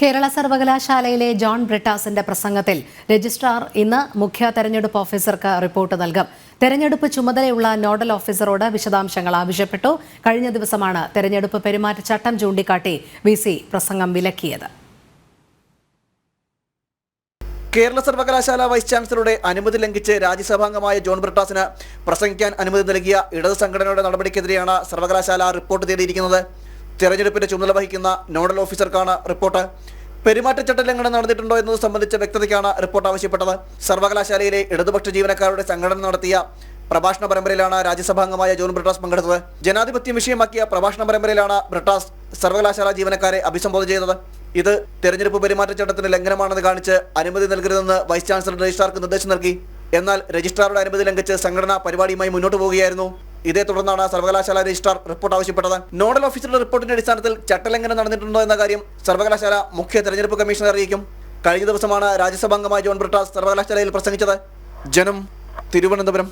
കേരള സർവകലാശാലയിലെ ജോൺ ബ്രിട്ടാസിന്റെ പ്രസംഗത്തിൽ രജിസ്ട്രാർ ഇന്ന് മുഖ്യ തെരഞ്ഞെടുപ്പ് ഓഫീസർക്ക് റിപ്പോർട്ട് നൽകും. തെരഞ്ഞെടുപ്പ് ചുമതലയുള്ള നോഡൽ ഓഫീസറോട് വിശദാംശങ്ങൾ ആവശ്യപ്പെട്ടു. കഴിഞ്ഞ ദിവസമാണ് തെരഞ്ഞെടുപ്പ് പെരുമാറ്റച്ചട്ടം ചൂണ്ടിക്കാട്ടി വി പ്രസംഗം വിലക്കിയത്. കേരള സർവകലാശാല വൈസ് ചാൻസലറുടെ അനുമതി ലംഘിച്ച് രാജ്യസഭാംഗമായ ജോൺ ബ്രിട്ടാസിന് പ്രസംഗിക്കാൻ അനുമതി നൽകിയ ഇടത് സംഘടനയുടെ നടപടിക്കെതിരെയാണ് സർവകലാശാല റിപ്പോർട്ട് തേടിയിരിക്കുന്നത്. തെരഞ്ഞെടുപ്പിന്റെ ചുമതല വഹിക്കുന്ന നോഡൽ ഓഫീസർക്കാണ് റിപ്പോർട്ട്. പെരുമാറ്റച്ചട്ട ലംഘനം നടന്നിട്ടുണ്ടോ എന്നത് സംബന്ധിച്ച വ്യക്തതയ്ക്കാണ് റിപ്പോർട്ട് ആവശ്യപ്പെട്ടത്. സർവകലാശാലയിലെ ഇടതുപക്ഷ ജീവനക്കാരുടെ സംഘടന നടത്തിയ പ്രഭാഷണ പരമ്പരയിലാണ് രാജ്യസഭാംഗമായ ജോൺ ബ്രിട്ടാസ് പങ്കെടുത്തത്. ജനാധിപത്യം വിഷയമാക്കിയ പ്രഭാഷണ പരമ്പരയിലാണ് ബ്രിട്ടാസ് സർവകലാശാല ജീവനക്കാരെ അഭിസംബോധന ചെയ്തത്. ഇത് തെരഞ്ഞെടുപ്പ് പെരുമാറ്റച്ചട്ടത്തിന് ലംഘനമാണെന്ന് കാണിച്ച് അനുമതി നൽകരുതെന്ന് വൈസ് ചാൻസലർ രജിസ്ട്രാർക്ക് നിർദ്ദേശം നൽകി. എന്നാൽ രജിസ്ട്രാറുടെ അനുമതി ലംഘിച്ച് സംഘടന പരിപാടിയുമായി മുന്നോട്ട് പോവുകയായിരുന്നു. ഇതേ തുടർന്നാണ് സർവകലാശാല രജിസ്ട്രാർ റിപ്പോർട്ട് ആവശ്യപ്പെട്ടത്. നോഡൽ ഓഫീസറുടെ റിപ്പോർട്ടിന്റെ അടിസ്ഥാനത്തിൽ ചട്ടലംഘനം നടന്നിട്ടുണ്ടോ എന്ന കാര്യം സർവകലാശാല മുഖ്യ തെരഞ്ഞെടുപ്പ് കമ്മീഷണർ അറിയിക്കും. കഴിഞ്ഞ ദിവസമാണ് രാജ്യസഭാംഗമായ ജോൺ ബ്രിട്ടാസ് സർവകലാശാലയിൽ പ്രസംഗിച്ചത്. ജനം തിരുവനന്തപുരം.